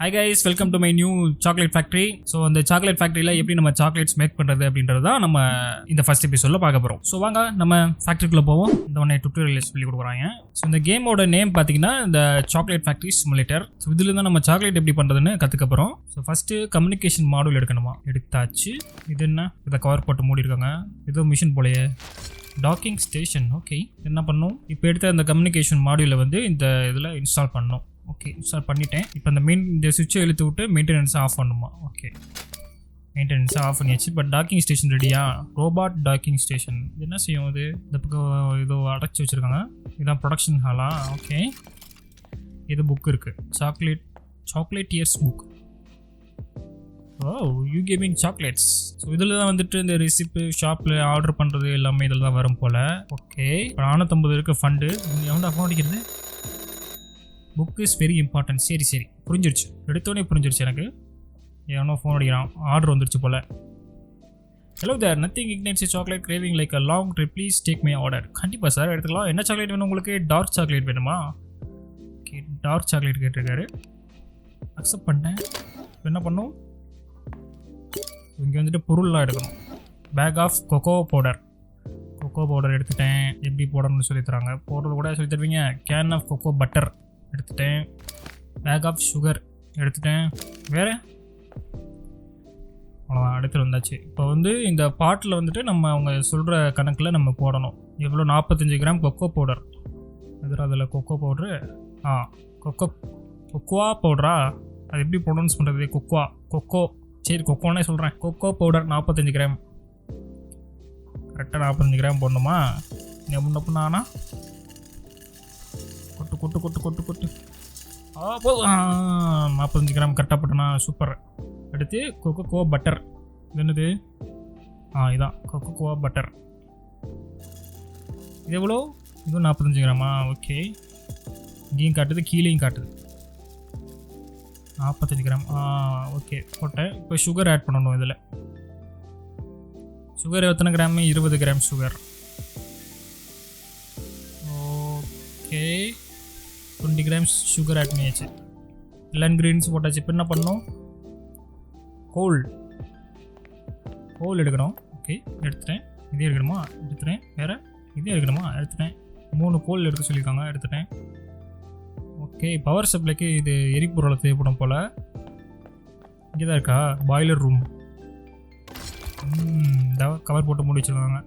Hi guys welcome to my new chocolate factory so அந்த chocolate ஃபேக்ட்ரியில் எப்படி நம்ம சாக்லேட்ஸ் மேக் பண்ணுறது அப்படின்றது தான் நம்ம இந்த ஃபஸ்ட் எபிசோடில் பார்க்க போகிறோம் ஸோ வாங்க நம்ம ஃபேக்ட்ரிக்குள்ளே போவோம். இந்த ஒன்றை டுட்டோரியல் சொல்லி கொடுக்குறாங்க. ஸோ இந்த கேமோட நேம் பார்த்தீங்கன்னா இந்த சாக்லேட் ஃபேக்ட்ரி சிமுலேட்டர் ஸோ இதில் தான் நம்ம சாக்லேட் எப்படி பண்ணுறதுன்னு கற்றுக்க போகிறோம் ஸோ ஃபஸ்ட்டு கம்யூனிகேஷன் மாடல் எடுக்கணுமா? எடுத்தாச்சு. இது என்ன? இதை கவர் போட்டு மூடிருக்காங்க. ஏதோ மிஷின் போலையே. டாக்கிங் ஸ்டேஷன் ஓகே என்ன பண்ணும்? இப்போ எடுத்த அந்த கம்யூனிகேஷன் மாடியூலை வந்து இந்த இதில் இன்ஸ்டால் பண்ணணும் ஓகே சார் பண்ணிட்டேன். இப்போ இந்த மெயின் இந்த சுவிட்சை இழுத்து விட்டு மெயின்டெனன்ஸை ஆஃப் பண்ணுமா? ஓகே மெயின்டெனன்ஸை ஆஃப் பண்ணியாச்சு. பட் டாக்கிங் ஸ்டேஷன் ரெடியா ரோபாட் டாக்கிங் ஸ்டேஷன் இது என்ன செய்யும் இது? இந்த பக்கம் ஏதோ அடைச்சி வச்சுருக்காங்க. இதுதான் ப்ரொடக்ஷன் ஹாலா ஓகே இது புக் இருக்குது chocolate chocolate years book oh you gaming chocolates so இதில் தான் வந்துட்டு இந்த ரெசிப்பு ஷாப்பில் ஆர்டர் பண்ணுறது எல்லாமே இதில் தான் வரும் போல். ஓகே நானூற்றம்பது இருக்க ஃபண்டு எவ்வளோ அக்கௌண்ட் அடிக்கிறது? புக் இஸ் வெரி இம்பார்ட்டன்ட் சரி சரி. புரிஞ்சிருச்சு. எடுத்தோடனே புரிஞ்சிருச்சு எனக்கு. எவனோ ஃபோன் அடிக்கிறான். ஆர்டர் வந்துருச்சு போல். Hello there nothing ignites chocolate craving like a long trip please take my order கண்டிப்பாக சார் எடுத்துக்கலாம். என்ன சாக்லேட் வேணும் உங்களுக்கு? டார்க் சாக்லேட் வேணுமா? ஓகே டார்க் சாக்லேட் கேட்டிருக்காரு. அக்செப்ட் பண்ணேன். என்ன பண்ணும்? இங்கே வந்துட்டு பொருள்லாம் எடுக்கணும். Pack of cocoa powder cocoa powder எடுத்துட்டேன். எப்படி போடணும்னு சொல்லி தராங்க. போடுறது கூட சொல்லி தருவீங்க. கேன் ஆஃப் கொக்கோ பட்டர் எடுத்துட்டேன். பேக் ஆஃப் சுகர் எடுத்துட்டேன். வேறு? அவ்வளோதான் அடுத்து வந்தாச்சு. இப்போ வந்து இந்த பாட்டில் வந்துட்டு நம்ம அவங்க சொல்கிற கணக்கில் நம்ம போடணும். எவ்வளோ நாற்பத்தஞ்சு கிராம் கொக்கோ பவுடர் அதில் அதில் கொக்கோ பவுட்ரு ஆ கொக்கோ கொக்கோவா பவுடரா அது எப்படி ப்ரொனவுன்ஸ் பண்ணுறது கொக்கோவா கொக்கோ சரி கொக்கோனே சொல்கிறேன் கொக்கோ பவுடர் நாற்பத்தஞ்சு கிராம். கரெக்டாக நாற்பத்தஞ்சு கிராம் போடணுமா? என்ன முன்ன கொட்டு கொட்டு கொட்டு கொட்டு. கொட்டு ஆ போ நாற்பத்தஞ்சு கிராம் கரெக்டாக போட்டனா சூப்பர் அடுத்து கொக்கோ பட்டர் இது என்னது? ஆ இதான். கொக்கோ கோவா பட்டர் இது எவ்வளோ? இதுவும் நாற்பத்தஞ்சு கிராமா? ஓகே. இங்கேயும் காட்டுது கீழேயும் காட்டுது. நாற்பத்தஞ்சு கிராம். ஆ ஓகே. போட்டேன். இப்போ சுகர் ஆட் பண்ணணும் இதில். சுகர் எத்தனை கிராம்? இருபது gram sugar twenty grams sugar add பண்ணியாச்சு. எல்லா கிரீன்ஸ் போட்டாச்சு இப்போ என்ன பண்ணணும்? கோல் கோல் எடுக்கணும். ஓகே எடுத்துட்டேன். இதே எடுக்கணுமா? எடுத்துட்டேன். வேறு? இதே எடுக்கணுமா? எடுத்துட்டேன். மூணு கோல் எடுக்க சொல்லியிருக்காங்க. எடுத்துட்டேன். ஓகே பவர் சப்ளைக்கு இது எரிபொருள் தேவைப்படும் போல். இங்கே தான் இருக்கா பாய்லர் ரூம் கவர் போட்டு மூடி வச்சுருக்காங்க.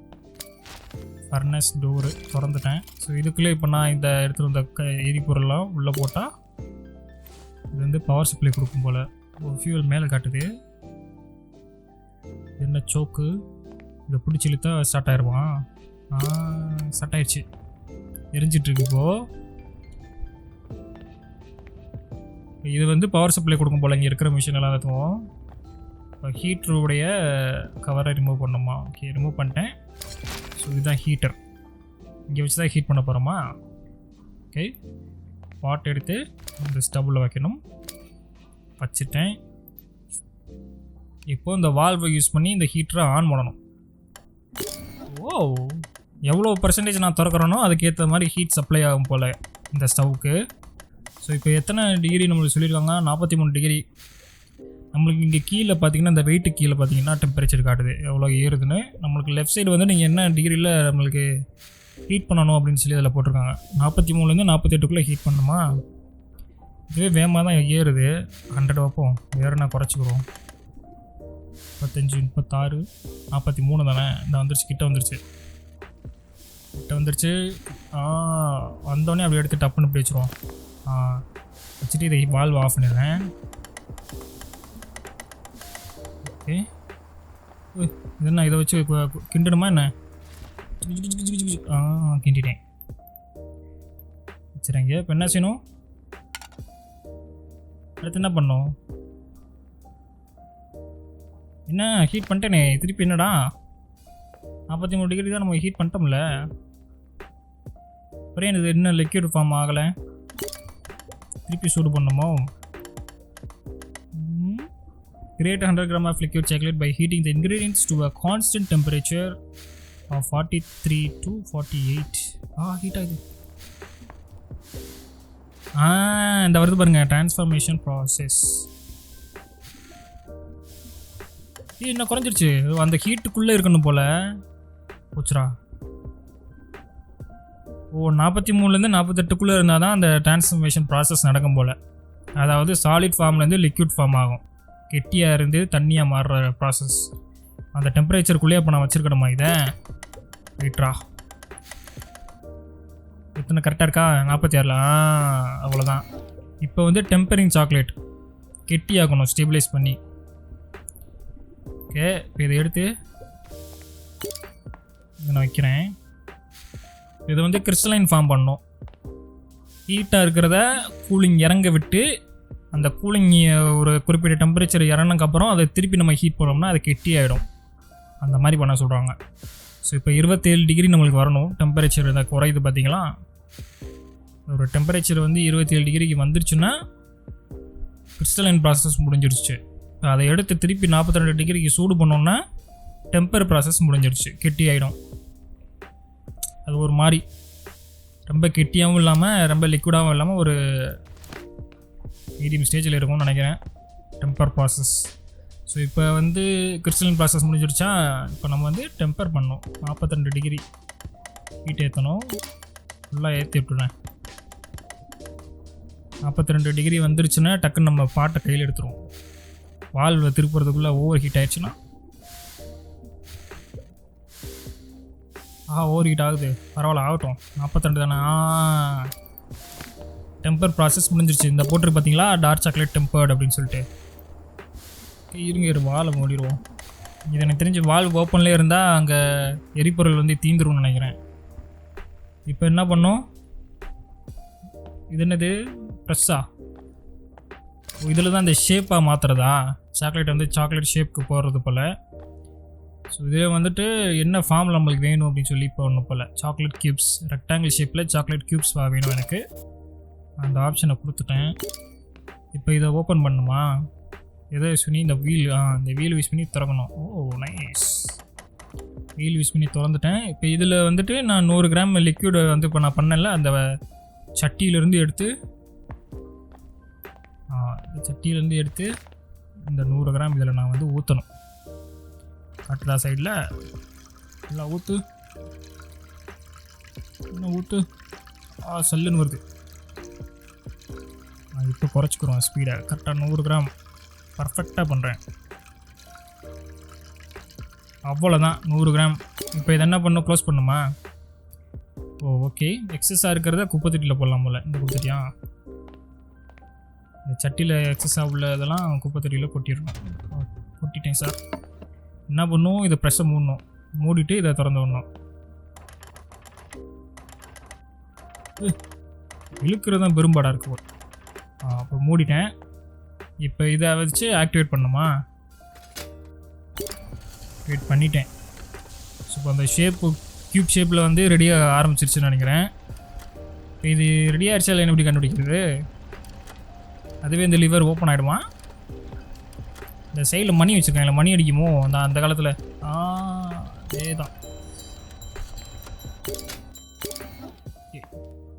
Furnace door திறந்துட்டேன். ஸோ இதுக்குள்ளே இப்போ நான் இந்த இடத்துல இந்த க எரிபொருள்லாம் உள்ளே போட்டால் இது வந்து பவர் சப்ளை கொடுக்கும் போல். ஃபியூவல் மேலே காட்டுது. என்ன சோக்கு இதை பிடிச்சி இழுத்தா ஸ்டார்ட் ஆயிடுவான் ஸ்டார்ட் ஆயிடுச்சு எரிஞ்சிட்ருக்கு இப்போது இது வந்து பவர் சப்ளை கொடுக்கும் போல் இங்கே இருக்கிற மிஷின் எல்லாத்துக்கும் ஹீட்டருடைய கவரை ரிமூவ் பண்ணணுமா? ஓகே ரிமூவ் பண்ணிட்டேன். ஸோ இதுதான் ஹீட்டர் இங்கே வச்சு தான் ஹீட் பண்ண போகிறோமா ஓகே பாட் எடுத்து இந்த ஸ்டவ்வில் வைக்கணும். வச்சுட்டேன். இப்போ இந்த வால்வை யூஸ் பண்ணி இந்த ஹீட்டரை ஆன் பண்ணணும். ஓ எவ்வளோ பர்சன்டேஜ் நான் திறக்கிறேனோ அதுக்கேற்ற மாதிரி ஹீட் சப்ளை ஆகும் போல் இந்த ஸ்டவ்வுக்கு ஸோ இப்போ எத்தனை டிகிரி நம்மளுக்கு சொல்லியிருக்காங்க? நாற்பத்தி மூணு டிகிரி நம்மளுக்கு இங்கே கீழே பார்த்தீங்கன்னா இந்த வெயிட்டு கீழே பார்த்தீங்கன்னா டெம்பரேச்சர் காட்டுது. எவ்வளோ ஏறுதுன்னு. நம்மளுக்கு லெஃப்ட் சைடு வந்து நீங்கள் என்ன டிகிரியில் நம்மளுக்கு ஹீட் பண்ணணும் அப்படின்னு சொல்லி அதில் போட்டிருக்காங்க. நாற்பத்தி மூணுலேருந்து நாற்பத்தெட்டுக்குள்ளே ஹீட் பண்ணணுமா? இதுவே வேகமாக தான் ஏறுது. ஹண்ட்ரட் வைப்போம். வேறு நான் குறைச்சிக்கிறோம். முப்பத்தஞ்சு முப்பத்தாறு நாற்பத்தி மூணு தானே? இந்த வந்துருச்சு கிட்ட வந்துருச்சு. கிட்ட வந்துருச்சு. வந்தோடனே அப்படி எடுத்து டப்புன்னு இப்படி வச்சுருவோம் வச்சுட்டு இதை வால்வ் ஆஃப் பண்ணிடுறேன். ஓகே. இது என்ன இதை வச்சு இப்போ கிண்டணுமா என்ன? ஆ கிண்டிட்டேன். சரிங்க இப்போ என்ன செய்யணும்? அடுத்து என்ன பண்ணும் என்ன ஹீட் பண்ணிட்டேனே. திருப்பி என்னடா? நாற்பத்தி மூணு டிகிரி தான் நம்ம ஹீட் பண்ணிட்டோம்ல. அப்புறம் இது என்ன லிக்யூட் ஃபார்ம் ஆகலை? திருப்பி சூடு பண்ணுமோ create hundred gram of liquid chocolate by heating the ingredients to a constant temperature of forty three to forty eight ah heat ஆகுது ஆ இந்த வருது பாருங்க டிரான்ஸ்ஃபர்மேஷன் ப்ராசஸ் என்ன குறைஞ்சிருச்சு அந்த ஹீட்டுக்குள்ளே இருக்கணும் போல போச்சுரா ஓ நாற்பத்தி மூணுலேருந்து நாற்பத்தெட்டுக்குள்ளே இருந்தால் தான் அந்த டிரான்ஸ்ஃபர்மேஷன் ப்ராசஸ் நடக்கும் போல் அதாவது சாலிட் ஃபார்ம்லேருந்து லிக்விட் ஃபார்ம் ஆகும் கெட்டியாக இருந்து தண்ணியாக மாறுற ப்ராசஸ் அந்த டெம்பரேச்சருக்குள்ளேயே இப்போ நான் வச்சுருக்கணுமா இதை? ரைட்ரா எத்தனை கரெக்டாக இருக்கா? நாற்பத்தி ஆறில். அவ்வளோதான் இப்போ வந்து டெம்பரிங் சாக்லேட் கெட்டியாகணும் ஸ்டெபிலைஸ் பண்ணி. ஓகே இப்போ இதை எடுத்து இதை நான் வைக்கிறேன். இதை வந்து கிறிஸ்டலைன் ஃபார்ம் பண்ணணும். ஹீட்டாக இருக்கிறத கூலிங் இறங்க விட்டு அந்த கூலிங் ஒரு குறிப்பிட்ட டெம்பரேச்சர் இறங்கினதுக்கப்புறம் அதை திருப்பி நம்ம ஹீட் போனோம்னா அது கெட்டி ஆகிடும் அந்த மாதிரி பண்ண சொல்கிறாங்க ஸோ இப்போ இருபத்தேழு டிகிரி நம்மளுக்கு வரணும். டெம்பரேச்சர் இதை குறையுது பார்த்தீங்களா ஒரு டெம்பரேச்சர் வந்து இருபத்தேழு டிகிரிக்கு வந்துருச்சுன்னா கிறிஸ்டலைன் ப்ராசஸ் முடிஞ்சிருச்சு. அதை எடுத்து திருப்பி நாற்பத்தி ரெண்டு டிகிரிக்கு சூடு பண்ணோன்னா டெம்பர் ப்ராசஸ் முடிஞ்சிருச்சு. கெட்டி ஆகிடும் அது ஒரு மாதிரி. ரொம்ப கெட்டியாகவும் இல்லாமல் ரொம்ப லிக்விடாகவும் இல்லாமல் ஒரு மீடியம் ஸ்டேஜில் இருக்கும்னு நினைக்கிறேன். டெம்பர் ப்ராசஸ் ஸோ இப்போ வந்து கிறிஸ்டலின் ப்ராசஸ் முடிஞ்சிருச்சா இப்போ நம்ம வந்து டெம்பர் பண்ணோம் நாற்பத்தி டிகிரி ஹீட் ஏற்றணும் ஃபுல்லாக ஏற்றி விட்டுறேன். நாற்பத்தி ரெண்டு டிகிரி வந்துருச்சுன்னா டக்குன்னு நம்ம பாட்டை கையில் எடுத்துருவோம். வால்வை திருப்புறதுக்குள்ளே ஓவர் ஹீட் ஆயிடுச்சுன்னா ஆ ஓவர் ஹீட் ஆகுது. பரவாயில்ல ஆகட்டும். நாற்பத்தி தானே? ஆ. டெம்பர் ப்ராசஸ் முடிஞ்சிருச்சு. இந்த போட்டிருக்கு பார்த்தீங்களா டார்க் சாக்லேட் டெம்பர்ட் அப்படின்னு சொல்லிட்டு. இருங்க இரு வாலை மூடிடுவோம். இது எனக்கு தெரிஞ்சு வால்வ் ஓப்பன்லேயே இருந்தால் அங்கே எரிபொருள் வந்து தீந்துரும்னு நினைக்கிறேன். இப்போ என்ன பண்ணோம்? இது என்னது? ப்ரெஸ்ஸா இதில் தான் இந்த ஷேப்பாக மாற்றுறதா சாக்லேட் வந்து சாக்லேட் ஷேப்புக்கு போடுறது போல். ஸோ இதே வந்துட்டு என்ன ஃபார்ம் நம்மளுக்கு வேணும் அப்படின்னு சொல்லி இப்போ ஒன்று போல் சாக்லேட் க்யூப்ஸ் ரெக்டாங்கிள் ஷேப்பில் சாக்லேட் க்யூப்ஸ் வேணும் எனக்கு. அந்த ஆப்ஷனை கொடுத்துட்டேன். இப்போ இதை ஓப்பன் பண்ணுமா? எதை யூஸ் பண்ணி? இந்த வீல் ஆ இந்த வீல் யூஸ் பண்ணி திறக்கணும். ஓ நைஸ் வீல் யூஸ் பண்ணி திறந்துட்டேன். இப்போ இதில் வந்துட்டு நான் நூறு கிராம் லிக்யூடு வந்து இப்போ நான் பண்ணல. அந்த சட்டியிலேருந்து எடுத்து சட்டியிலேருந்து எடுத்து இந்த நூறு கிராம் இதில் நான் வந்து ஊற்றணும் கட்டுறா சைடில் எல்லாம் ஊற்று இன்னும் ஊற்று ஆ சல்லுன்னு வருது. நான் இப்போ குறைச்சிக்கிறோம் ஸ்பீடை கரெக்டாக நூறு கிராம் பர்ஃபெக்டாக பண்ணுறேன் அவ்வளோதான் நூறு கிராம் இப்போ இதை என்ன பண்ணும் க்ளோஸ் பண்ணுமா? ஓ ஓகே எக்ஸஸாக இருக்கிறத குப்பை தொட்டியில் போடலாம் போல். இந்த குப்பை இந்த சட்டியில் எக்ஸஸாக உள்ள இதெல்லாம் குப்பை தொட்டியில் கொட்டிடணும். ஓ, கொட்டிட்டேன் சார் என்ன பண்ணும்? இதை ப்ரெஷ்ஷை மூடணும். மூடிட்டு இதை திறந்து விடணும். இழுக்கிறது தான் பெரும்பாடாக இருக்குது அப்போ மூடிட்டேன். இப்போ இதை வச்சு ஆக்டிவேட் பண்ணுமா? ஆக்டிவேட் பண்ணிட்டேன். ஸோ இப்போ அந்த ஷேப்பு க்யூப் ஷேப்பில் வந்து ரெடியாக ஆரம்பிச்சிருச்சுன்னு நினைக்கிறேன். இப்போ இது ரெடி ஆகிடுச்சா இல்லை எப்படி கண்டுபிடிக்கிறது? அதுவே இந்த லிவர் ஓப்பன் ஆகிடுமா இந்த சைடில் மணி வச்சுருக்காங்களே மணி அடிக்குமோ? அந்த அந்த காலத்தில். ஆ அதே தான்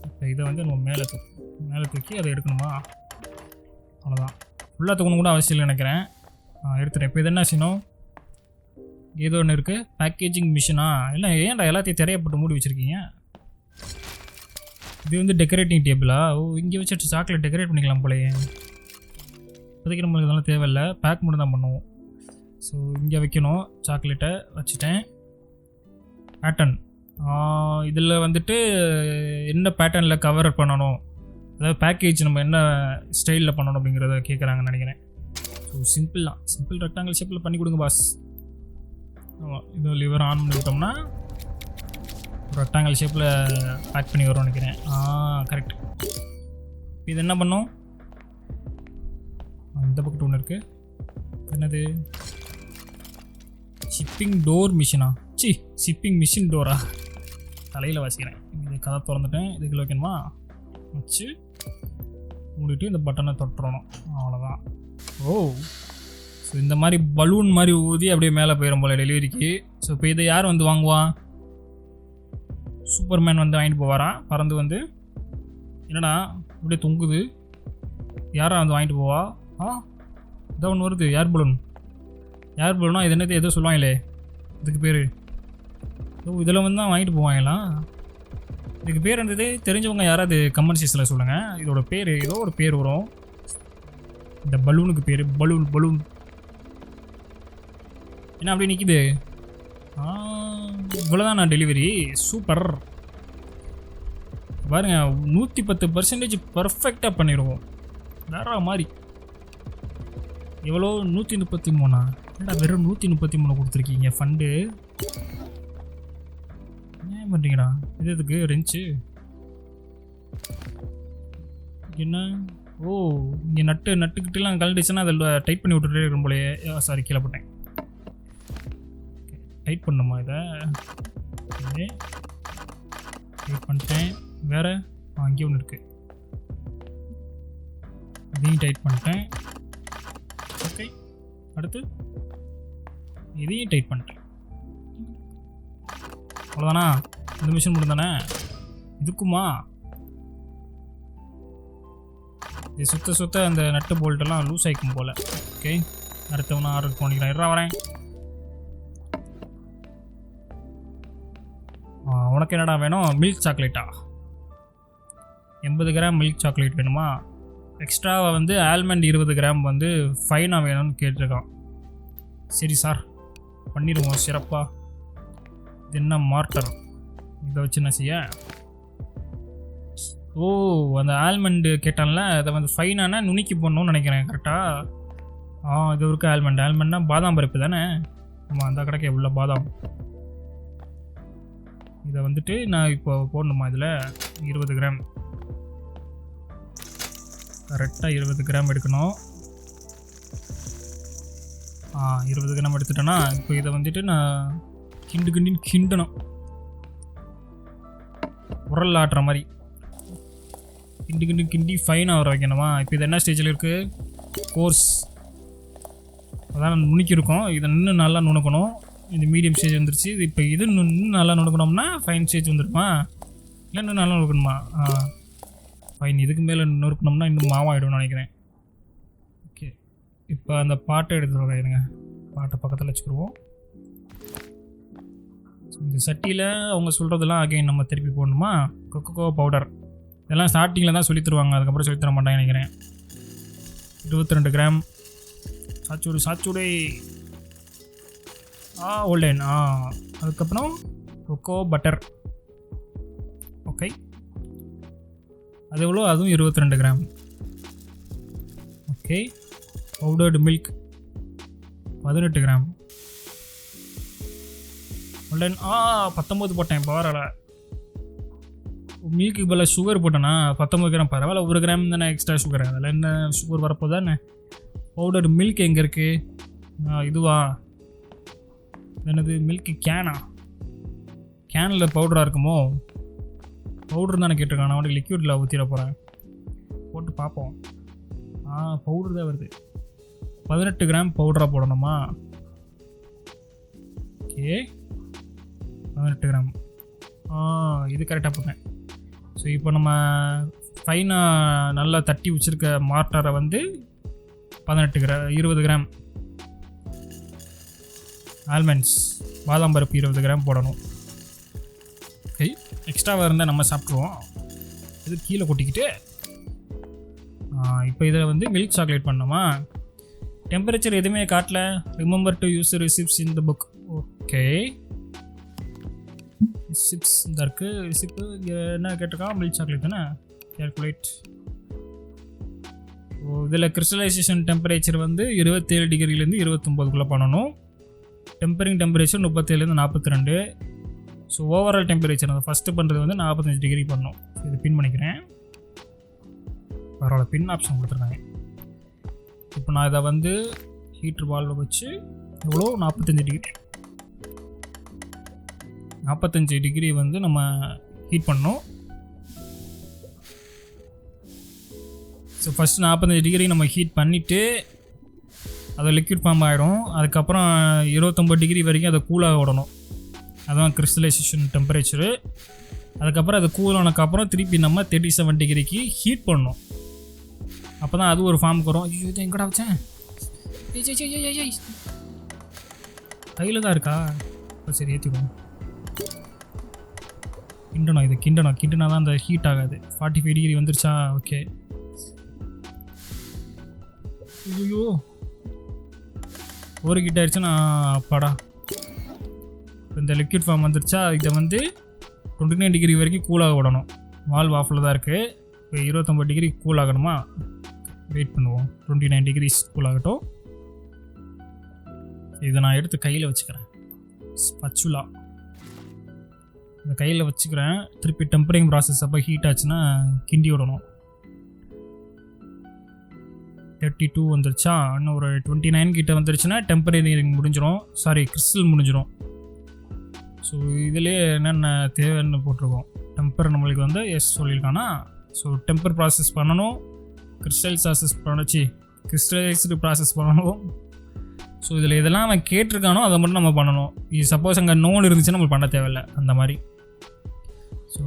இப்போ இதை வந்து நம்ம மேலே தூக்கி. மேலே தூக்கி அதை எடுக்கணுமா? அவ்வளோதான் ஃபுல்லாக தூக்கணும் கூட அவசியம் இல்லை நினைக்கிறேன். ஆ எடுத்துட்டேன். இப்போ இது என்ன செய்யணும் ஏதோ ஒன்று இருக்குது பேக்கேஜிங் மிஷினா இல்லை ஏன்டா எல்லாத்தையும் திரையப்பட்டு மூடி வச்சுருக்கீங்க? இது வந்து டெக்கரேட்டிங் டேபிளா ஓ இங்கே வச்சுட்டு சாக்லேட் டெக்கரேட் பண்ணிக்கலாம் போலயே. இப்போதைக்கு நம்மளுக்கு இதெல்லாம் தேவையில்லை. பேக் மட்டும் தான் பண்ணுவோம். ஸோ இங்கே வைக்கணும். சாக்லேட்டை வச்சுட்டேன். பேட்டர்ன் இதில் வந்துட்டு என்ன பேட்டர்னில் கவர் பண்ணணும்? அதாவது பேக்கேஜ் நம்ம என்ன ஸ்டைலில் பண்ணணும் அப்படிங்கிறத கேட்குறாங்கன்னு நினைக்கிறேன். ஸோ சிம்பிள் தான். சிம்பிள் ரெக்டாங்கிள் ஷேப்பில் பண்ணி கொடுங்க பாஸ் ஆமாம் இது லிவர் ஆன் பண்ணி விட்டோம்னா ரெக்டாங்கிள் ஷேப்பில் பேக் பண்ணி வரும்னு நினைக்கிறேன். ஆ கரெக்ட் இது என்ன பண்ணும்? அந்த இந்த பக்கத்து ஒன்று இருக்குது என்னது? ஷிப்பிங் டோர் மிஷினா சி ஷிப்பிங் மிஷின் டோரா தலையில் வாசிக்கிறேன். இது கதை திறந்துட்டேன். இதுக்குள்ள வைக்கணுமா? வச்சு மூடிட்டு இந்த பட்டனை தொட்டுறணும். அவ்வளோதான் ஓ. ஸோ இந்த மாதிரி பலூன் மாதிரி ஊதி அப்படியே மேலே போயிடும் போல டெலிவரிக்கு. ஸோ இப்போ இதை யார் வந்து வாங்குவான் சூப்பர்மேன் வந்து வாங்கிட்டு போவாரான் பறந்து வந்து. என்னடா அப்படியே தொங்குது. யாரா வந்து வாங்கிட்டு போவா? ஆ இதான் ஒன்று வருது. ஏர் பலூன் ஏர் பலூனா இது என்னது? ஏதோ சொல்லுவாங்களே. இதுக்கு பேர். ஸோ இதில் வந்து தான் வாங்கிட்டு போவாங்களா? இதுக்கு பேர் இருந்தது தெரிஞ்சவங்க யாராவது கமெண்ட் சீஸில் சொல்லுங்கள் இதோட பேர் ஏதோ ஒரு பேர் வரும். இந்த பலூனுக்கு பேர் பலூன் பலூன். என்ன அப்படி நிற்கிது இவ்வளோதான் நான் டெலிவரி சூப்பர் பாருங்க நூற்றி பத்து பர்சன்டேஜ் பர்ஃபெக்டாக பண்ணிடுவோம். வேற மாதிரி. எவ்வளோ? நூற்றி முப்பத்தி மூணா? என்னடா வெறும் நூற்றி முப்பத்தி மூணு கொடுத்துருக்கீங்க ஃபண்டு பண்ணுறீங்கடா இது எதுக்கு? ரெஞ்சு என்ன? ஓ இங்கே நட்டு நட்டுக்கிட்டலாம் கழண்டுச்சுன்னா அதில் டைட் பண்ணி விட்டுட்டே இருக்கும் போலயே. சாரி கீழே போட்டேன். டைட் பண்ணுமா இதை? டைட் பண்ணிட்டேன். வேறு? அங்கே ஒன்று இருக்குது இதையும் டைட் பண்ணிட்டேன். ஓகே அடுத்து? இதையும் டைட் பண்ணிட்டேன். அவ்வளோதானா இந்த மிஷின் மட்டும் தானே இதுக்குமா? இது சுத்த சுத்த அந்த நட்டு போல்ட்டெல்லாம் லூஸ் ஆகிக்கும் போல். ஓகே அடுத்தவனா ஆர்டர் பண்ணிக்கிறேன். இருறா வரேன். உனக்கு என்னடா வேணும்? மில்க் சாக்லேட்டா எண்பது கிராம் மில்க் சாக்லேட் வேணுமா? எக்ஸ்ட்ராவை வந்து ஆல்மண்ட் இருபது கிராம் வந்து ஃபைனாக வேணும்னு கேட்டிருக்கான். சரி சார் பண்ணிடுவோம். சிறப்பாக இது என்ன மார்ட்டர் இதை வச்சு என்ன செய்ய? ஓ அந்த ஆல்மண்டு கேட்டான்ல அதை வந்து ஃபைனானா நுணுக்கி போடணும்னு நினைக்கிறேன் கரெக்டாக ஆ? இது இருக்கு ஆல்மண்ட் ஆல்மண்ட்னா பாதாம் பருப்பு தானே? ஆமாம் அந்த கடைக்கு உள்ள பாதாம். இதை வந்துட்டு நான் இப்போ போடணுமா இதில்? இருபது கிராம். கரெக்டாக இருபது கிராம் எடுக்கணும். ஆ இருபது கிராம் எடுத்துட்டேன்னா இப்போ இதை வந்துட்டு நான் கிண்டு கிண்டின்னு கிண்டணும். உரல் ஆட்டுற மாதிரி. கிண்டி கிண்டி கிண்டி ஃபைனாக வர வைக்கணுமா? இப்போ இது என்ன ஸ்டேஜில் இருக்குது கோர்ஸ் அதான் நுணுக்கியிருக்கோம். இதை இன்னும் நல்லா நுணுக்கணும். இது மீடியம் ஸ்டேஜ் வந்துருச்சு. இது இப்போ இது இன்னும் இன்னும் நல்லா நுணுக்கணும்னா ஃபைன் ஸ்டேஜ் வந்துருமா? இல்லை இன்னும் நல்லா நுணுக்கணுமா? ஆ. ஃபைன் இதுக்கு மேலே நொறுக்கணும்னா இன்னும் மாவாயிடும்னு நினைக்கிறேன். ஓகே இப்போ அந்த பாட்டை எடுத்து வரையிருங்க பாட்டை பக்கத்தில் வச்சுக்கிடுவோம் ஸோ இந்த சட்டியில் அவங்க சொல்கிறதெல்லாம் அகைன் நம்ம திருப்பி போடணுமா? கொக்கோ பவுடர் இதெல்லாம் ஸ்டார்டிங்கில் தான் சொல்லித் தருவாங்க. அதுக்கப்புறம் சொல்லித்தர தர மாட்டாங்க நினைக்கிறேன். இருபத்தி ரெண்டு கிராம். சாச்சூடு சாச்சூடை. ஆ ஓல்டேன் ஆ அதுக்கப்புறம் கொக்கோ பட்டர் ஓகே அது எவ்வளோ? அதுவும் இருபத்தி ரெண்டு கிராம். ஓகே பவுடர்டு மில்க் பதினெட்டு கிராம். உடன் ஆ பத்தொம்போது போட்டேன் பரவாயில்ல. மில்க்கு பதிலாக சுகர் போட்டேன்னா பத்தொம்பது கிராம் பரவாயில்ல ஒரு கிராம் தானே எக்ஸ்ட்ரா சுகர் அதில் என்ன சுகர் வரப்போ தானே பவுடர்டு மில்க் எங்கே இருக்குது இதுவா? என்னது மில்க்கு கேனா கேனில் பவுடராக இருக்குமோ? பவுடர் தானே கேட்டிருக்கான். நான் அவனுக்கு லிக்யூடில் ஊற்றிட போகிறேன் போட்டு பார்ப்போம். ஆ பவுடர் தான் வருது. பதினெட்டு கிராம் பவுடராக போடணுமா? ஓகே பதினெட்டு கிராம். இது கரெக்டாக போட்டேன். ஸோ இப்போ நம்ம ஃபைனாக நல்லா தட்டி வச்சுருக்க மார்ட்டரை வந்து பதினெட்டு கிரா இருபது கிராம் ஆல்மண்ட்ஸ் பாதாம் பருப்பு இருபது கிராம் போடணும். ஓகே எக்ஸ்ட்ராவாக இருந்தால் நம்ம சாப்பிட்ருவோம் இது கீழே கொட்டிக்கிட்டு இப்போ இதில் வந்து மில்க் சாக்லேட் பண்ணோமா டெம்பரேச்சர் எதுவுமே காட்டல. Remember to use receipts in the book okay chips இந்த இருக்கு. சிப்பு என்ன கேட்டிருக்கான் மில்க் சாக்லேட் தானே? கேல்குலேட் ஓ இதில் கிறிஸ்டலைசேஷன் டெம்பரேச்சர் வந்து இருபத்தேழு டிகிரிலேருந்து இருபத்தொம்போதுக்குள்ளே பண்ணணும். டெம்பரிங் டெம்பரேச்சர் முப்பத்தேழுலேருந்து நாற்பத்தி ரெண்டு ஸோ ஓவரால் டெம்பரேச்சர் அந்த ஃபஸ்ட்டு பண்ணுறது வந்து நாற்பத்தஞ்சு டிகிரி பண்ணணும். இது பின் பண்ணிக்கிறேன். பரவாயில்ல பின் ஆப்ஷன் கொடுத்துருக்காங்க. இப்போ நான் இதை வந்து ஹீட்ரு பாலில் வச்சு எவ்வளோ? நாற்பத்தஞ்சு டிகிரி. நாற்பத்தஞ்சு டிகிரி வந்து நம்ம ஹீட் பண்ணோம் ஸோ ஃபஸ்ட்டு நாற்பத்தஞ்சு டிகிரி நம்ம ஹீட் பண்ணிவிட்டு அது லிக்விட் ஃபார்ம் ஆகிடும் அதுக்கப்புறம் இருபத்தொம்பது டிகிரி வரைக்கும் அதை கூலாக விடணும். அதுதான் கிறிஸ்டலைசேஷன் டெம்பரேச்சரு அதுக்கப்புறம் அது கூல் ஆனதுக்கப்புறம் திருப்பி நம்ம தேர்ட்டி செவன் டிகிரிக்கு ஹீட் பண்ணணும். அப்போ தான் அது ஒரு ஃபார்முக்கு வரும். ஐயோ இது எங்கடா வச்சேன்? கையில் தான் இருக்கா? சரி ஏற்றிக்கணும் கிண்டணும் இது கிண்டணும் கிண்டனா தான் அந்த ஹீட் ஆகாது. ஃபார்ட்டி ஃபைவ் டிகிரி வந்துருச்சா? ஓகே ஐயோ ஒரு கிட்ட ஆயிடுச்சுன்னா அப்பாடா. இந்த லிக்விட் ஃபார்ம் வந்துருச்சா? இதை வந்து டுவெண்ட்டி நைன் டிகிரி வரைக்கும் கூலாக விடணும். வால் ஆஃபில் தான் இருக்குது இப்போ இருபத்தொம்பது டிகிரி கூல் ஆகணுமா? வெயிட் பண்ணுவோம். டுவெண்ட்டி நைன் டிகிரிஸ் கூல் ஆகட்டும். இதை நான் எடுத்து கையில் வச்சுக்கிறேன். ஸ்பச்சுலா இந்த கையில் வச்சுக்கிறேன். திருப்பி டெம்பரிங் ப்ராசஸ் அப்போ ஹீட் ஆச்சுன்னா கிண்டி விடணும். தேர்ட்டி டூ வந்துருச்சா? இன்னும் ஒரு டுவெண்ட்டி நைன் கிட்ட வந்துருச்சுன்னா டெம்பரரிங் முடிஞ்சிடும் சாரி கிறிஸ்டல் முடிஞ்சிடும் ஸோ இதுலேயே என்னென்ன தேவைன்னு போட்டிருக்கோம். டெம்பர் நம்மளுக்கு வந்து எஸ் சொல்லியிருக்கானா? ஸோ டெம்பர் ப்ராசஸ் பண்ணணும். கிறிஸ்டல் ப்ராசஸ் பண்ணச்சு கிறிஸ்டலைஸ்டு ப்ராசஸ் பண்ணணும். ஸோ இதில் இதெல்லாம் அவன் கேட்டிருக்கானோ அதை மட்டும் நம்ம பண்ணணும். இது சப்போஸ் அங்கே நோன் இருந்துச்சுன்னா நம்ம பண்ண தேவையில்ல. அந்த மாதிரி. ஸோ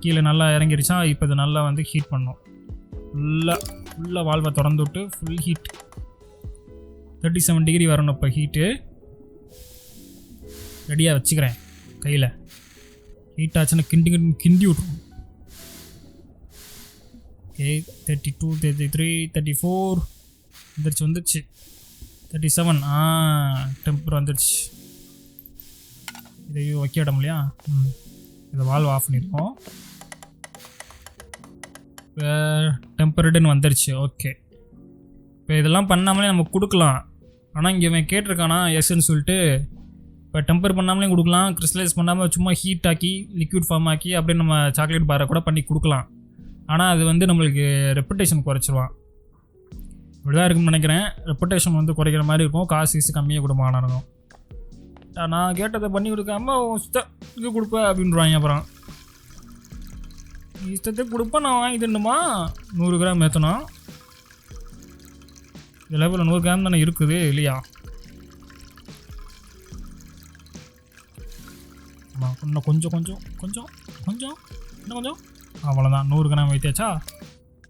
கீழே நல்லா இறங்கிருச்சா? இப்போ இது நல்லா வந்து ஹீட் பண்ணும். ஃபுல்லாக ஃபுல்லாக வால்வை திறந்து விட்டு full heat thirty seven degree வரணும் இப்போ ஹீட்டு ரெடியாக வச்சுக்கிறேன் கையில். ஹீட் ஆச்சுன்னா கிண்டி கிண்டி- கிண்டி விட்ருவோம் okay thirty two thirty three thirty four வந்துருச்சு. வந்துருச்சு தேர்ட்டி செவன் ஆ டெம்பர் வந்துருச்சு. இதையும் வைக்க இடம் இல்லையா ம். இந்த வால்வ் ஆஃப் பண்ணியிருக்கோம் டெம்பரடுன்னு வந்துருச்சு. ஓகே இப்போ இதெல்லாம் பண்ணாமலே நம்ம கொடுக்கலாம். ஆனால் இங்கே இவன் கேட்டிருக்கானா எஸ்ன்னு சொல்லிட்டு இப்போ டெம்பர் பண்ணாமலே கொடுக்கலாம் கிறிஸ்டலைஸ் பண்ணாமல் சும்மா ஹீட் ஆக்கி லிக்விட் ஃபார்ம் ஆக்கி அப்படியே நம்ம சாக்லேட் பாரை கூட பண்ணி கொடுக்கலாம். ஆனால் அது வந்து நம்மளுக்கு ரெப்புடேஷன் குறைச்சிருவான் இப்படிதான் இருக்குன்னு நினைக்கிறேன். ரெப்புடேஷன் வந்து குறைக்கிற மாதிரி இருக்கும். காசு கீசு கம்மியாக கொடுப்பான இருக்கும் நான் கேட்டதை பண்ணி கொடுக்காம உன் இஷ்டத்துக்கு கொடுப்பேன் அப்படின்றாங்க அப்புறம். இஷ்டத்துக்கு கொடுப்பேன் நான் வாங்கி தின்னுமா? நூறு கிராம் ஏற்றணும் இந்த லெவலில் நூறு கிராம் தானே இருக்குது இல்லையா? ஆமாம் இன்னும் கொஞ்சம் கொஞ்சம் கொஞ்சம் கொஞ்சம் இன்னும் கொஞ்சம். அவ்வளோதான் நூறு கிராம் வைத்தியாச்சா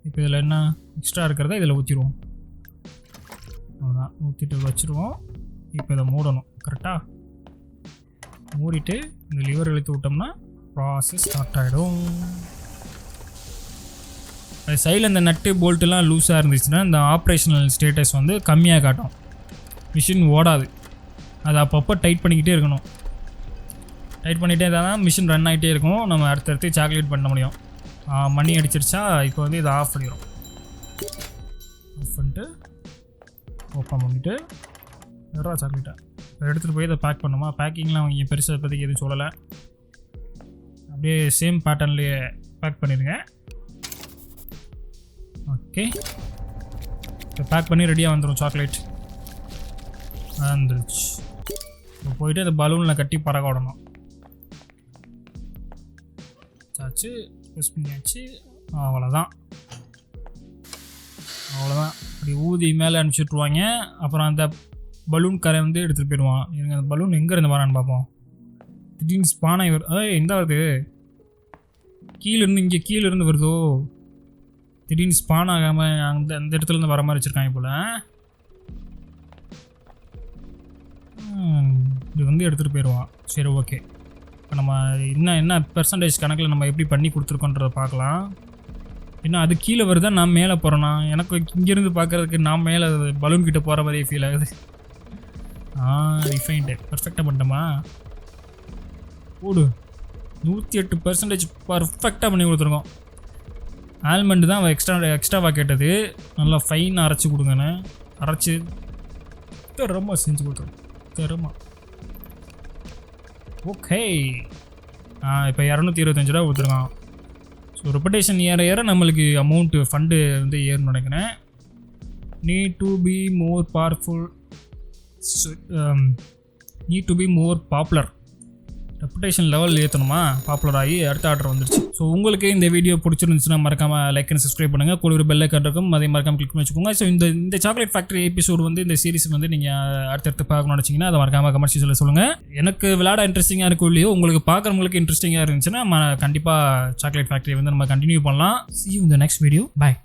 இப்போ இதில் என்ன எக்ஸ்ட்ரா இருக்கிறத? இதில் ஊற்றிடுவோம் அவ்வளோதான் ஊற்றிட்டு வச்சுருவோம். இப்போ இதை மூடணும் கரெக்டாக மூடிட்டு இந்த லிவர் இழுத்து விட்டோம்னா ப்ராசஸ் ஸ்டார்ட் ஆகிடும் சைடில் இந்த நட்டு போல்ட்டுலாம் லூஸாக இருந்துச்சுன்னா இந்த ஆப்ரேஷனல் ஸ்டேட்டஸ் வந்து கம்மியாக காட்டும். மிஷின் ஓடாது. அது அப்பப்போ டைட் பண்ணிக்கிட்டே இருக்கணும். டைட் பண்ணிகிட்டே இருந்தால் தான் மிஷின் ரன் ஆகிட்டே இருக்கும். நம்ம அடுத்தடுத்து சாக்லேட் பண்ண முடியும். மணி அடிச்சிருச்சா இப்போ வந்து இதை ஆஃப் பண்ணிடும் ஆஃப் பண்ணிட்டு ஓப்பன் பண்ணிவிட்டு எவ்வளோ சாக்லேட்டை எடுத்துகிட்டு போய் இதை பேக் பண்ணுமா? பேக்கிங்லாம் அவங்க பெருசாக இப்போதைக்கு எதுவும் சொல்லலை. அப்படியே சேம் பேட்டர்ன்லேயே பேக் பண்ணிடுங்க. ஓகே இப்போ பேக் பண்ணி ரெடியாக வந்துடும் சாக்லேட் வந்துருச்சு. இப்போ போயிட்டு அந்த பலூனில் கட்டி பறக்க விடணும். சாச்சு ப்ரெஸ் பண்ணியாச்சு. அவ்வளோதான் அவ்வளோதான் அப்படி ஊதி மேலே அனுப்பிச்சி விட்ருவாங்க அப்புறம் அந்த பலூன் கரை வந்து எடுத்துகிட்டு போயிடுவான். எனக்கு அந்த பலூன் எங்கே இருந்து வரான்னு பார்ப்போம். திடீர்னு ஸ்பானை வரு ஏய் எந்த வருது? கீழேருந்து இங்கே கீழேருந்து வருதோ? திடீர்னு ஸ்பான் ஆகாமல் அந்த அந்த இடத்துலேருந்து வர மாதிரி வச்சுருக்காங்க போல். இது வந்து எடுத்துகிட்டு போயிடுவான். சரி ஓகே இப்போ நம்ம என்ன என்ன பெர்சன்டேஜ் கணக்கில் நம்ம எப்படி பண்ணி கொடுத்துருக்கோன்றத பார்க்கலாம். ஏன்னா அது கீழே வருதா நான் மேலே போகிறேன்னா எனக்கு இங்கேருந்து பார்க்குறதுக்கு நான் மேலே பலூன் கிட்டே போகிற மாதிரியே ஃபீல் ஆகுது. ஆ ரிஃபைன்டு பர்ஃபெக்டாக பண்ணிட்டோமா? ஓடு நூற்றி எட்டு பர்சன்டேஜ் பர்ஃபெக்டாக பண்ணி கொடுத்துருக்கோம். ஆல்மண்ட் தான் அவள் எக்ஸ்ட்ரா எக்ஸ்ட்ராவாக கேட்டது. நல்லா ஃபைனாக அரைச்சி கொடுங்கண்ணே. அரைச்சி தரமாக செஞ்சு கொடுத்துரும். தரமா. ஓகே ஆ இப்போ இரநூத்தி இருபத்தஞ்சு ரூபா கொடுத்துருக்கான். ஸோ ரெப்புடேஷன் ஏற ஏற நம்மளுக்கு அமௌண்ட்டு ஃபண்டு வந்து ஏறணும்னு நினைக்கிறேன். Need to be more powerful need to be more popular reputation level ஏற்றணுமா popular ஆகி அடுத்த ஆர்டர் வந்துருச்சு. ஸோ உங்களுக்கு இந்த வீடியோ பிடிச்சிருந்துச்சுன்னா மறக்காமல் லைக் அண்ட் சப்ஸ்கிரைப் பண்ணுங்க. கூட ஒரு பெல் இருக்கும். அதே மறக்காம கிளிக் பண்ணி வச்சுக்கோங்க. ஸோ இந்த இந்த சாக்லேட் ஃபேக்டரி எபிசோடு வந்து இந்த சீரிஸ் வந்து நீங்கள் அடுத்தடுத்து பார்க்கணும்னு நினச்சிங்கன்னா அதை மறக்காமல் கமெண்ட் சொல்ல சொல்லுங்கள் எனக்கு விளையாட இன்ட்ரெஸ்டிங்காக இருக்கும் இல்லையோ உங்களுக்கு பார்க்குறவங்களுக்கு இன்ட்ரெஸ்டிங்காக இருந்துச்சுன்னா கண்டிப்பாக சாக்லேட் ஃபேக்டரி வந்து நம்ம கண்டினியூ பண்ணலாம். சி இந்த நெக்ஸ்ட் வீடியோ பாய்